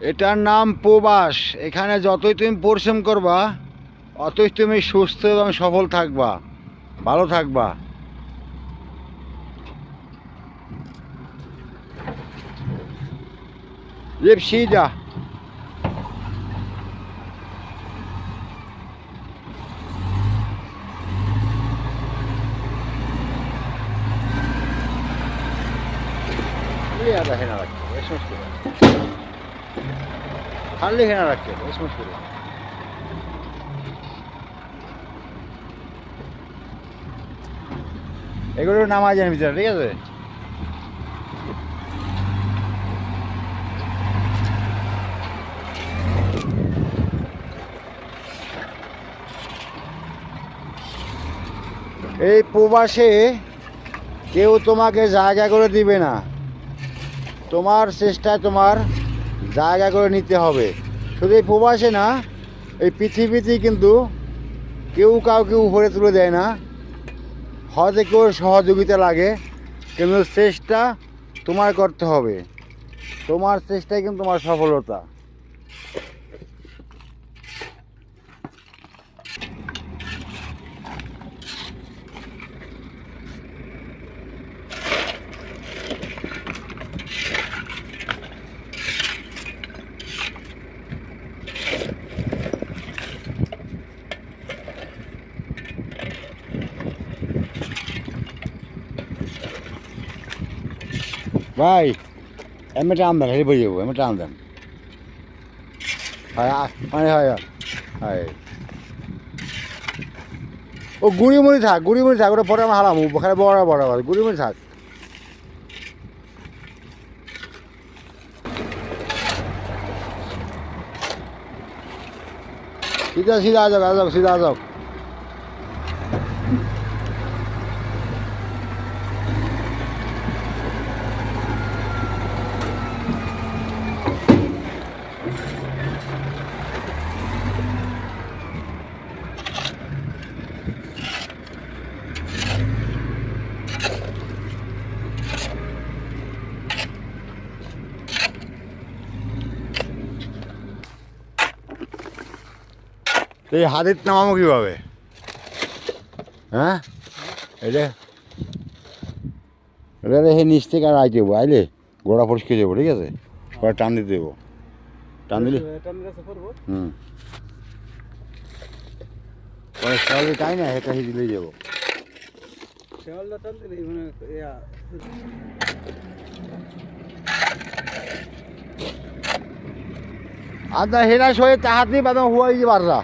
এটার নাম প্রবাস। এখানে যতই তুমি পরিশ্রম করবা অতই তুমি সুস্থ এবং সফল থাকবা ভালো থাকবা। যা। Yeah, I Halli her raket, das muss gut. এগুলো নামাজের ভিতরে ঠিক আছে এই প্রবাসে কেউ তোমাকে জায়গা করে দিবে না তোমার চেষ্টায় তোমার জায়গা করে নিতে হবে। শুধু এই প্রবাসে না, এই পৃথিবীতেই কিন্তু কেউ কাউকে উপরে তুলে দেয় না। হয়তো কেউ সহযোগিতা লাগে, কিন্তু চেষ্টা তোমার করতে হবে। তোমার চেষ্টাই কিন্তু তোমার সফলতা। ভাই এমনি টান দেন হেরে বই যাবো এমনি টান দেন হয় আ- হয় হয় হয়, হয় ও গুড়ি মুড়ি থাক গুড়ি মুড়ি থাক ওটা পরে আমি হারাম ওখানে বড় বড় বড় গুড়ি মুড়ি থাক सीधा सीधा आ जाओ आ जाओ सीधा आ जाओ এই হাতের নামাবো কীভাবে? হ্যাঁ? এটা? এটা নিচ থেকে আর আই দেবো আইলে গোড়া পরিষ্কার যাব, ঠিক আছে? টান দিতে দেবো। টান দিলে হুম। পরে সহজে তাই না হেঁটে হেঁটে দিলেই যাব। আদা হেরা সয়ে তাহাতি বাদাম হুয়াই যে বাররা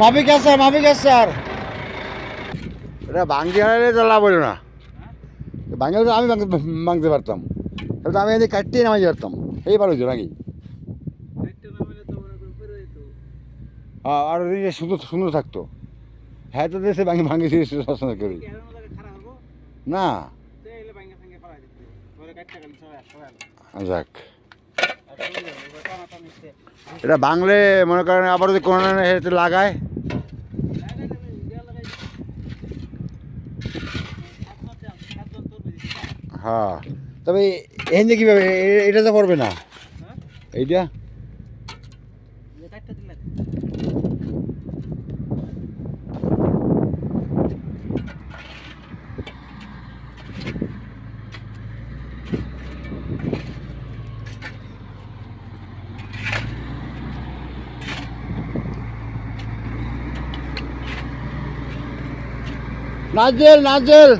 মাফি কে স্যার মাফি কে স্যার। এটা ভাঙ্গি হারালে তো লাভ হলো না। ভাঙে তো আমি ভাঙতে ভাঙতে পারতাম। তো আমি এদিকে কাটতেই নামাই পারতাম। এই ভালো হতো নাকি? হ্যাঁ আর সুন্দর সুন্দর থাকতো। হ্যাঁ তো দেশে ভাঙি ভাঙি সবসময় করি। না। যাক। এটা বাংলে মনে করেন আবার যদি কোনো লাগায়? হ্যাঁ। তবে এখানে কীভাবে এটা তো করবে না? এইটা? নাজেল নাজেল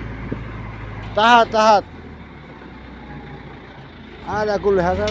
তাহাত তাহাত আর একুল হাজার